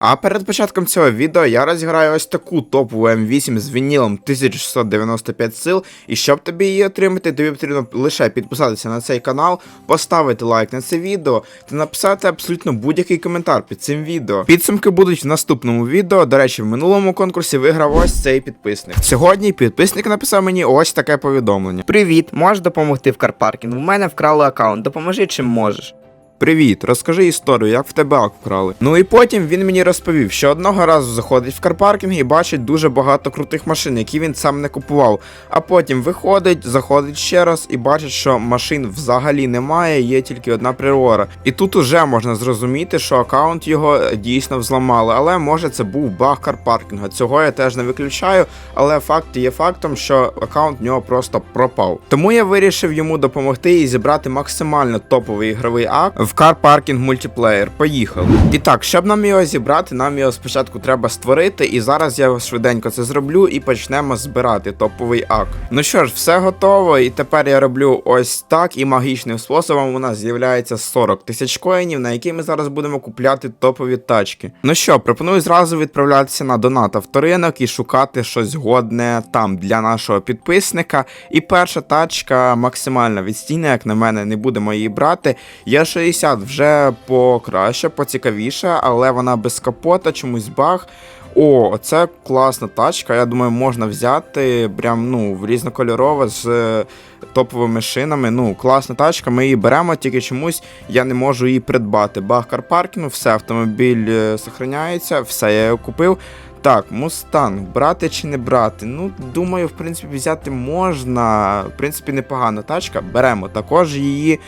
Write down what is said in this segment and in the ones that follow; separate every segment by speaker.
Speaker 1: А перед початком цього відео я розіграю ось таку топову М8 з вінілом 1695 сил. І щоб тобі її отримати, тобі потрібно лише підписатися на цей канал, поставити лайк на це відео та написати абсолютно будь-який коментар під цим відео. Підсумки будуть в наступному відео. До речі, в минулому конкурсі виграв ось цей підписник. Сьогодні підписник написав мені ось таке повідомлення.
Speaker 2: Привіт, можеш допомогти в карпаркінг? У мене вкрали аккаунт, допоможи чим можеш.
Speaker 1: Привіт, розкажи історію, як в тебе ак вкрали. Ну і потім він мені розповів, що одного разу заходить в карпаркінг і бачить дуже багато крутих машин, які він сам не купував. А потім виходить, заходить ще раз і бачить, що машин взагалі немає, є тільки одна приора. І тут уже можна зрозуміти, що аккаунт його дійсно взламали. Але може це був баг карпаркінга. Цього я теж не виключаю, але факт є фактом, що аккаунт в нього просто пропав. Тому я вирішив йому допомогти і зібрати максимально топовий ігровий ак в Car Parking Multiplayer. Поїхали. І так, щоб нам його зібрати, нам його спочатку треба створити, і зараз я швиденько це зроблю і почнемо збирати топовий ак. Ну що ж, все готово, і тепер я роблю ось так, і магічним способом у нас з'являється 40 тисяч коїнів, на які ми зараз будемо купляти топові тачки. Ну що, пропоную зразу відправлятися на донат авторинок і шукати щось годне там для нашого підписника. І перша тачка максимально відстійна, як на мене, не будемо її брати. Є 60 вже покраще, поцікавіше, але вона без капота, чомусь баг. О, це класна тачка. Я думаю, можна взяти прям ну різнокольорова з е, топовими шинами. Ну, класна тачка. Ми її беремо, тільки чомусь я не можу її придбати. Баг карпаркінгу, все, автомобіль е, сохраняється, все, я його купив. Так, Мустанг, брати чи не брати? Ну, думаю, в принципі, взяти можна. В принципі, непогана тачка. Беремо також її.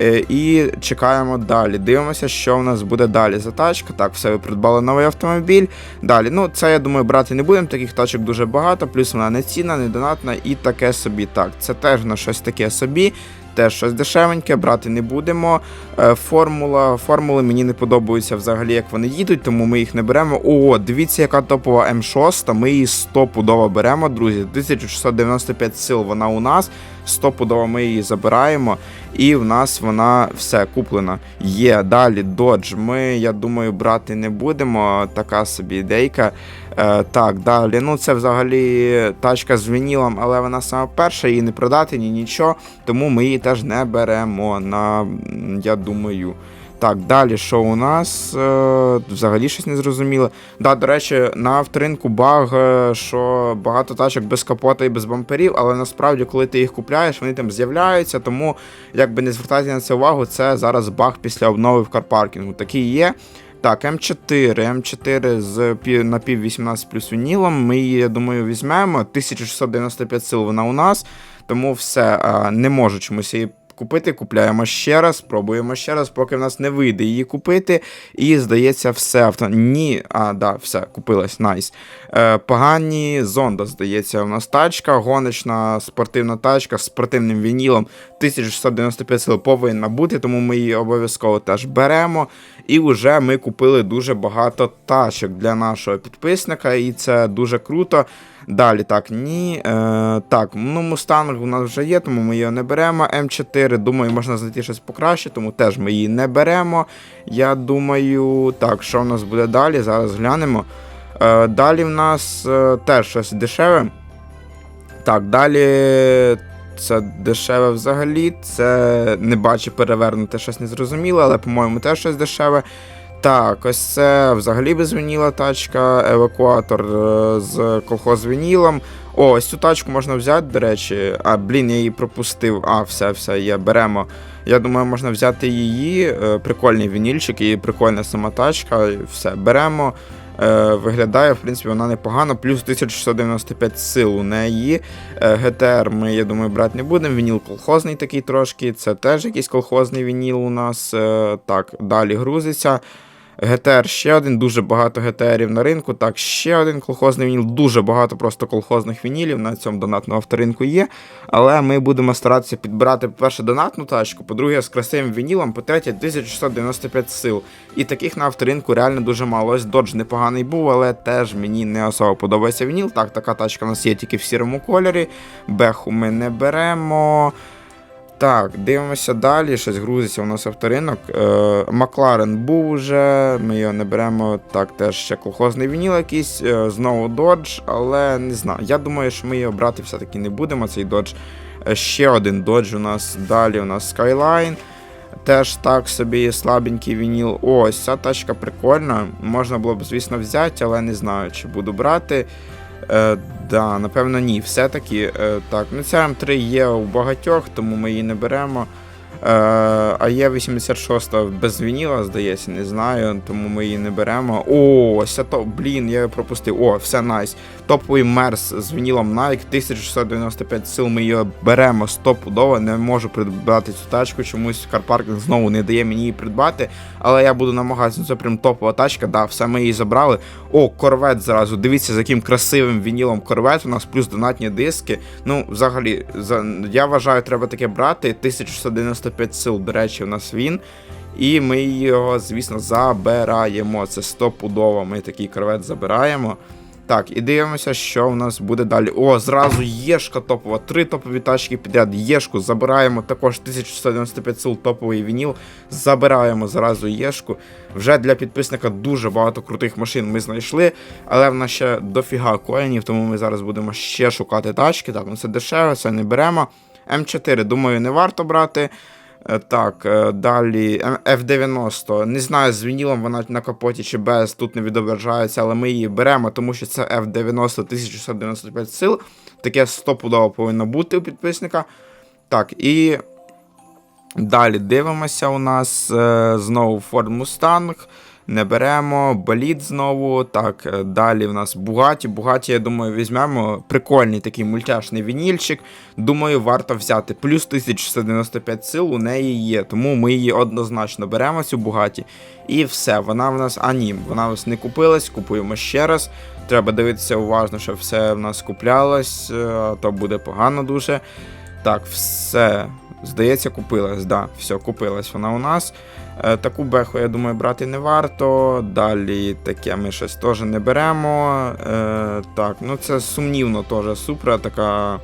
Speaker 1: Е, І чекаємо далі. Дивимося, що в нас буде далі за тачка. Так, все, ви придбали новий автомобіль. Далі, ну це я думаю, брати не будемо. Таких тачок дуже багато, плюс вона не ціна, не донатна і таке собі. Так, це теж на щось таке собі. Теж щось дешевеньке, брати не будемо. Е, Формула, формули мені не подобаються взагалі, як вони їдуть, тому ми їх не беремо. О, дивіться, яка топова М6. Ми її стопудово беремо, друзі. 1695 сил вона у нас. Стопудово ми її забираємо. І в нас вона все куплена. Є далі додж. Ми, я думаю, брати не будемо. Така собі ідейка. Е, так, далі. Ну, це взагалі тачка з вінілом, але вона саме перша, її не продати, ні нічого. Тому ми її теж не беремо. На, я думаю. Так, далі, що у нас? Е, взагалі щось не зрозуміло. Да, до речі, на авторинку баг, е, що багато тачок без капота і без бамперів, але насправді, коли ти їх купляєш, вони там з'являються, тому якби не звертайте на це увагу, це зараз баг після обнови в карпаркінгу. Такий є. Так, М4, М4 з на пів 18 плюс вінілом. Ми її, я думаю, візьмемо. 1695 сил вона у нас, тому все, не можу чомусь її купити. Купляємо ще раз, пробуємо ще раз, поки в нас не вийде її купити. І здається, все авто. Ні, а, да, все, купилась, найс. Е, погані зонда, здається, у нас тачка, гоночна спортивна тачка з спортивним вінілом 1695 сил повинна бути, тому ми її обов'язково теж беремо. І вже ми купили дуже багато тачок для нашого підписника, і це дуже круто. Далі так, ні. Е, так, ну Мустанг у нас вже є, тому ми її не беремо. М4, думаю, можна знайти щось покраще, тому теж ми її не беремо. Я думаю, так, що в нас буде далі? Зараз глянемо. Е, далі в нас е, теж щось дешеве. Так, далі це дешеве взагалі. Це не бачу перевернути щось незрозуміле, але, по-моєму, теж щось дешеве. Так, ось це взагалі без вініла тачка, евакуатор е, з колхоз вінілом. О, ось цю тачку можна взяти, до речі. А, блін, я її пропустив. А, все, все, є, беремо. Я думаю, можна взяти її. Е, Прикольний вінільчик і прикольна сама тачка. Все, беремо. Е, Виглядає, в принципі, вона непогано, плюс 1695 сил у неї. ГТР ми, я думаю, брати не будемо. Вініл колхозний такий трошки. Це теж якийсь колхозний вініл у нас. Так, далі грузиться. ГТР ще один, дуже багато ГТРів на ринку. Так, ще один колхозний вініл, дуже багато просто колхозних вінілів на цьому донатному авторинку є. Але ми будемо старатися підбирати, по-перше, донатну тачку, по-друге, з красивим вінілом, по-третє, 1695 сил. І таких на авторинку реально дуже мало. Ось додж непоганий був, але теж мені не особо подобається вініл. Так, така тачка у нас є тільки в сірому кольорі. Беху ми не беремо. Так, дивимося далі, щось грузиться у нас авторинок. Е, Макларен був уже, ми його не беремо. Так, теж ще колхозний вініл якийсь, е, знову Dodge, але не знаю. Я думаю, що ми його брати все-таки не будемо, цей Dodge. Е, Ще один Dodge у нас. Далі у нас Skyline. Теж так собі слабенький вініл. Ось ця тачка прикольна. Можна було б, звісно, взяти, але не знаю, чи буду брати. Е, да, напевно, ні. Все-таки е, так. Ну, ця М3 є у багатьох, тому ми її не беремо. Е, а є 86 без вініла, здається, не знаю, тому ми її не беремо. О, ось то, блін, я її пропустив. О, все найс. Топовий мерс з вінілом Nike, 1695 сил. Ми її беремо стопудово. Не можу придбати цю тачку. Чомусь карпаркінг знову не дає мені її придбати. Але я буду намагатися. Це прям топова тачка. Да, все ми її забрали. О, корвет зразу. Дивіться, з яким красивим вінілом корвет. У нас плюс донатні диски. Ну, взагалі, за, я вважаю, треба таке брати. 1695 сил, до речі, у нас він. І ми його, звісно, забираємо. Це стопудово. Ми такий корвет забираємо. Так, і дивимося, що у нас буде далі. О, зразу Єшка топова. Три топові тачки підряд. Єшку забираємо також 1695 сил топовий вініл. Забираємо зразу Єшку. Вже для підписника дуже багато крутих машин ми знайшли, але в нас ще дофіга коїнів, тому ми зараз будемо ще шукати тачки. Так, ну це дешеве, це не беремо. М4, думаю, не варто брати. Е, Так, е, далі F90. Не знаю, з вінілом вона на капоті чи без, тут не відображається, але ми її беремо, тому що це F90 1695 сил. Таке стопудово повинно бути у підписника. Так, і далі дивимося у нас е, знову Ford Mustang. Не беремо, болід знову. Так, е, далі в нас Бугаті. Бугаті, я думаю, візьмемо. Прикольний такий мультяшний вінільчик. Думаю, варто взяти. Плюс 1695 сил у неї є. Тому ми її однозначно беремо, цю Бугаті. І все, вона в нас. А ні, вона в нас не купилась, купуємо ще раз. Треба дивитися уважно, щоб все в нас куплялось, е, то буде погано дуже. Так, все. Здається, купилась, да, все, купилась вона у нас. Е, Таку беху, я думаю, брати не варто. Далі таке ми щось теж не беремо. Е, так, ну це сумнівно теж супра така.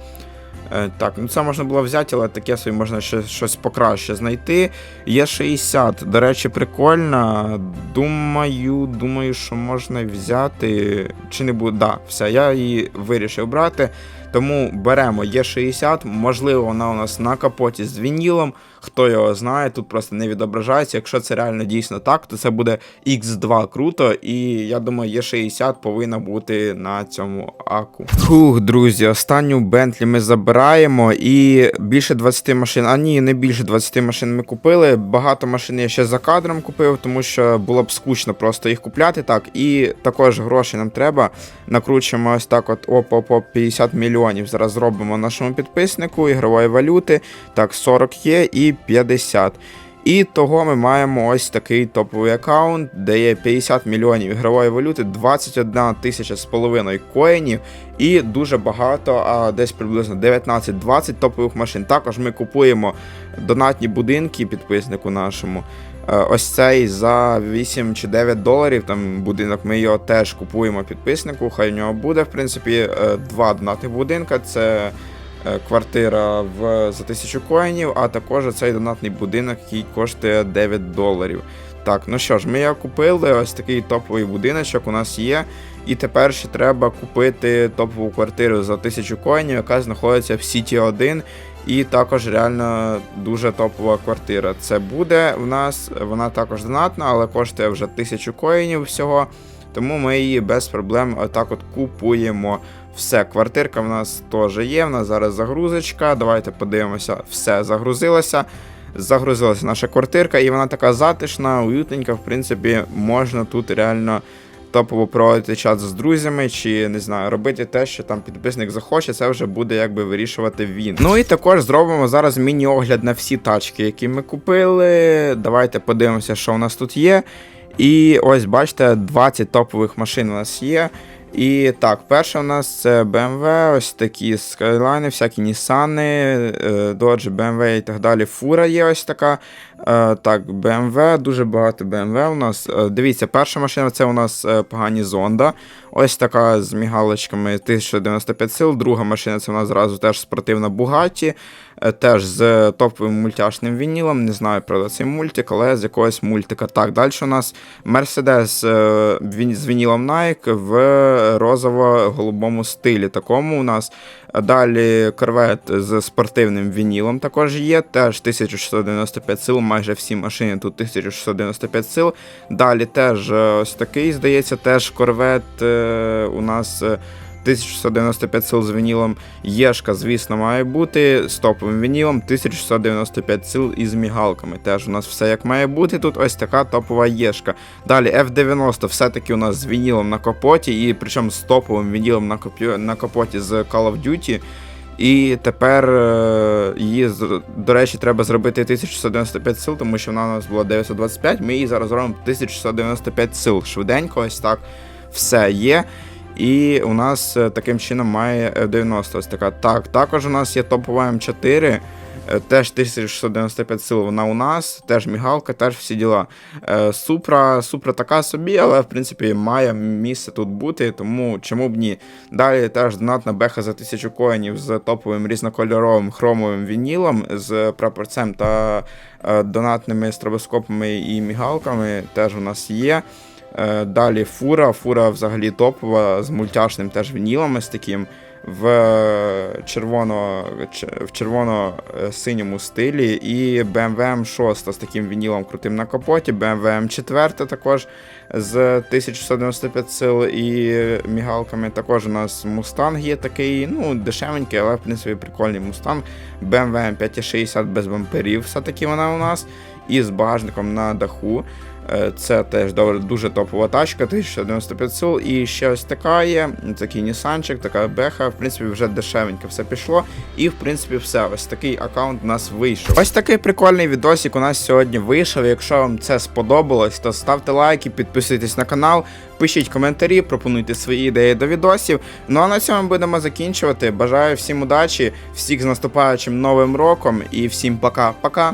Speaker 1: Е, так, ну це можна було взяти, але таке собі можна ще щось покраще знайти. Є 60, до речі, прикольна. Думаю, думаю, що можна взяти. Чи не буде. Да, все, я її вирішив брати. Тому беремо Є60, можливо, вона у нас на капоті з вінілом. Хто його знає, тут просто не відображається. Якщо це реально дійсно так, то це буде X2 круто, і я думаю, Є60 повинна бути на цьому аку. Фух, друзі, останню Бентлі ми забираємо і більше 20 машин. А ні, не більше 20 машин ми купили. Багато машин я ще за кадром купив, тому що було б скучно просто їх купляти. Так, і також гроші нам треба. Накручуємо ось так, от оп-оп-оп, 50 мільйонів. Зараз зробимо нашому підписнику ігрової валюти. Так, 40 є і 50. І того ми маємо ось такий топовий аккаунт, де є 50 мільйонів ігрової валюти, 21 тисяча з половиною коїнів і дуже багато, а десь приблизно 19-20 топових машин. Також ми купуємо донатні будинки підписнику нашому. Е, Ось цей за 8 чи 9 доларів. Там будинок ми його теж купуємо підписнику. Хай у нього буде, в принципі, е, два донатних будинка. Це е, квартира в за 1000 коїнів, а також цей донатний будинок, який коштує 9 доларів. Так, ну що ж, ми його купили. Ось такий топовий будиночок у нас є. І тепер ще треба купити топову квартиру за 1000 коїнів, яка знаходиться в Сіті 1. І також реально дуже топова квартира. Це буде в нас, вона також донатна, але коштує вже 1000 коїнів всього. Тому ми її без проблем отак от купуємо. Все, квартирка в нас теж є. В нас зараз загрузочка. Давайте подивимося, все загрузилося. Загрузилася наша квартирка, і вона така затишна, уютненька. В принципі, можна тут реально топово проводити час з друзями, чи не знаю, робити те, що там підписник захоче, це вже буде якби вирішувати він. Ну і також зробимо зараз міні-огляд на всі тачки, які ми купили. Давайте подивимося, що у нас тут є. І ось бачите, 20 топових машин у нас є. І так, перше у нас це BMW, ось такі Skyline, всякі Nissan, е, Dodge, BMW і так далі. Фура є ось така. Е, Так, BMW, дуже багато BMW у нас. Е, Дивіться, перша машина це у нас е, погані зонда. Ось така з мігалочками 1095 сил. Друга машина це у нас зразу теж спортивна Bugatti. Е, теж з топовим мультяшним вінілом. Не знаю про цей мультик, але з якогось мультика. Так, далі у нас Mercedes е, з вінілом Nike в розово-голубому стилі. Такому у нас. Далі корвет з спортивним вінілом також є. Теж 1695 сил, майже всі машини тут 1695 сил. Далі теж е, ось такий, здається, теж корвет у нас. Е, 1695 сил з вінілом. Єшка, звісно, має бути з топовим вінілом. 1695 сил із мігалками. Теж у нас все як має бути. Тут ось така топова єшка. Далі F90 все-таки у нас з вінілом на капоті, і причому з топовим вінілом на, копі... на капоті з Call of Duty. І тепер е, її, до речі, треба зробити 1695 сил, тому що вона у нас була 925. Ми її зараз зробимо 1695 сил. Швиденько, ось так. Все є. І у нас е, таким чином має F90 ось така. Так, також у нас є топова М4. е, Теж 1695 сил вона у нас, теж мігалка, теж всі діла. Е, Супра, Супра така собі, але в принципі має місце тут бути, тому чому б ні. Далі теж донатна беха за 1000 коїнів з топовим різнокольоровим хромовим вінілом, з прапорцем та е, донатними стробоскопами і мігалками теж у нас є. Е, Далі фура. Фура взагалі топова з мультяшним теж вінілом з таким в е, червоно, в червоно-синьому стилі. І BMW M6 з таким вінілом крутим на капоті. BMW M4 також з 1695 сил і мігалками. Також у нас Mustang є такий, ну, дешевенький, але в принципі прикольний Mustang. BMW M560 без бамперів, все-таки вона у нас. І з багажником на даху. Е, Це теж дуже топова тачка, 1095 сил. І ще ось така є, такий Нісанчик, така беха. В принципі, вже дешевенько все пішло. І в принципі все. Ось такий аккаунт у нас вийшов. Ось такий прикольний відосик у нас сьогодні вийшов. Якщо вам це сподобалось, то ставте лайки, підписуйтесь на канал, пишіть коментарі, пропонуйте свої ідеї до відосів. Ну а на цьому будемо закінчувати. Бажаю всім удачі, всіх з наступаючим новим роком і всім пока-пока.